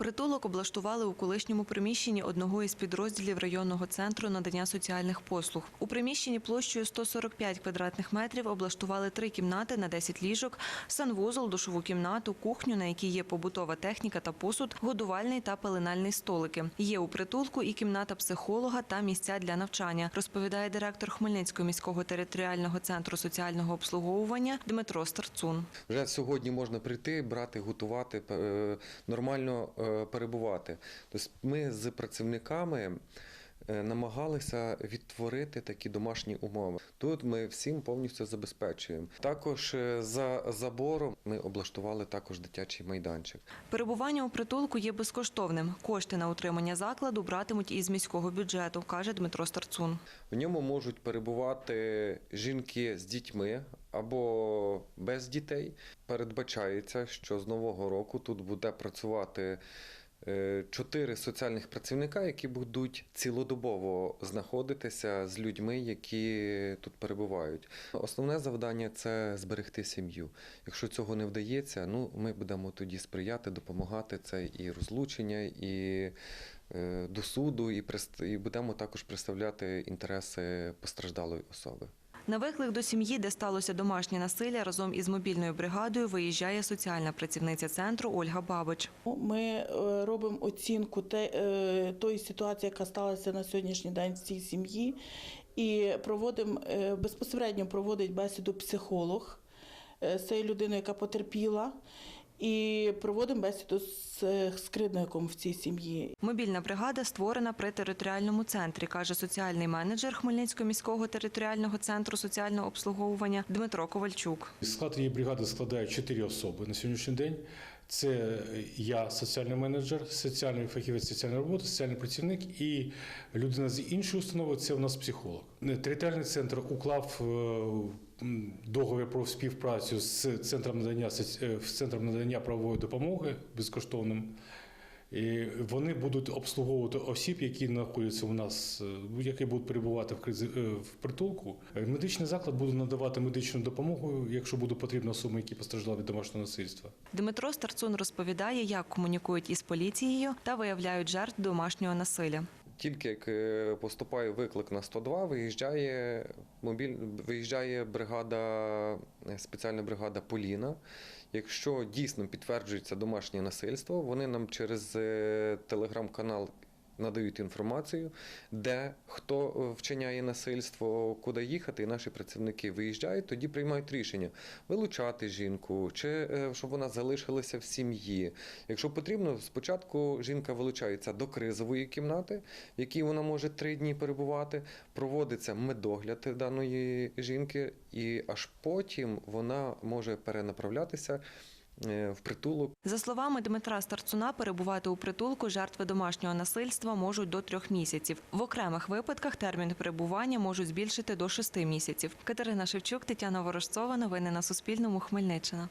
Притулок облаштували у колишньому приміщенні одного із підрозділів районного центру надання соціальних послуг. У приміщенні площею 145 квадратних метрів облаштували три кімнати на 10 ліжок, санвузол, душову кімнату, кухню, на якій є побутова техніка та посуд, годувальний та пеленальний столики. Є у притулку і кімната психолога та місця для навчання, розповідає директор Хмельницького міського територіального центру соціального обслуговування Дмитро Старцун. Вже сьогодні можна прийти, брати, готувати, е, нормально е, перебувати. Тобто ми з працівниками е, намагалися відтворити такі домашні умови. Тут ми всім повністю забезпечуємо. Також е, за забором ми облаштували також дитячий майданчик. Перебування у притулку є безкоштовним. Кошти на утримання закладу братимуть із міського бюджету, каже Дмитро Старцун. В ньому можуть перебувати жінки з дітьми або без дітей. Передбачається, що з нового року тут буде працювати е, чотири соціальних працівника, які будуть цілодобово знаходитися з людьми, які тут перебувають. Основне завдання це зберегти сім'ю. Якщо цього не вдається, ну ми будемо тоді сприяти, допомагати. Це і розлучення, і е, до суду, і будемо також представляти інтереси постраждалої особи. На виклик до сім'ї, де сталося домашнє насилля, разом із мобільною бригадою виїжджає соціальна працівниця центру Ольга Бабич. Ми е, робимо оцінку е, тої ситуації, яка сталася на сьогоднішній день в цій сім'ї, і проводимо е, безпосередньо проводить бесіду психолог з цією яка потерпіла, і проводимо бесіду з скридником в цій сім'ї. Мобільна бригада створена при територіальному центрі, каже соціальний менеджер Хмельницького міського територіального центру соціального обслуговування Дмитро Ковальчук. Склад її бригади складає чотири особи на сьогоднішній день. Це я, соціальний менеджер, соціальний фахівець соціальної роботи, соціальний працівник і людина з іншої установи це у нас психолог. Територіальний центр уклав е, договір про співпрацю з центром надання е, центром надання правової допомоги безкоштовним. І вони будуть обслуговувати осіб, які знаходяться у нас, е, які будуть перебувати в кризі е, в притулку. Е, Медичний заклад буде надавати медичну допомогу, якщо буде потрібно сума, які постраждали від домашнього насильства. Дмитро Старцун розповідає, як комунікують із поліцією та виявляють жертв домашнього насилля. Тільки як е, поступає виклик на 102, виїжджає мобіль, виїжджає бригада, е, спеціальна бригада Поліна. Якщо дійсно підтверджується домашнє насильство, вони нам через е, телеграм-канал надають інформацію, де хто е, вчиняє насильство, куди їхати, і наші працівники виїжджають, тоді приймають рішення вилучати жінку, чи е, щоб вона залишилася в сім'ї. Якщо потрібно, спочатку жінка вилучається до кризової кімнати, в якій вона може три дні перебувати, проводиться медогляд даної жінки, і аж потім вона може перенаправлятися в притулок За словами Дмитра Старцуна, перебувати у притулку жертви домашнього насильства можуть до трьох місяців. В окремих випадках термін перебування можуть збільшити до шести місяців. Катерина Шевчук, Тетяна Ворожцова. Новини на Суспільному. Хмельниччина.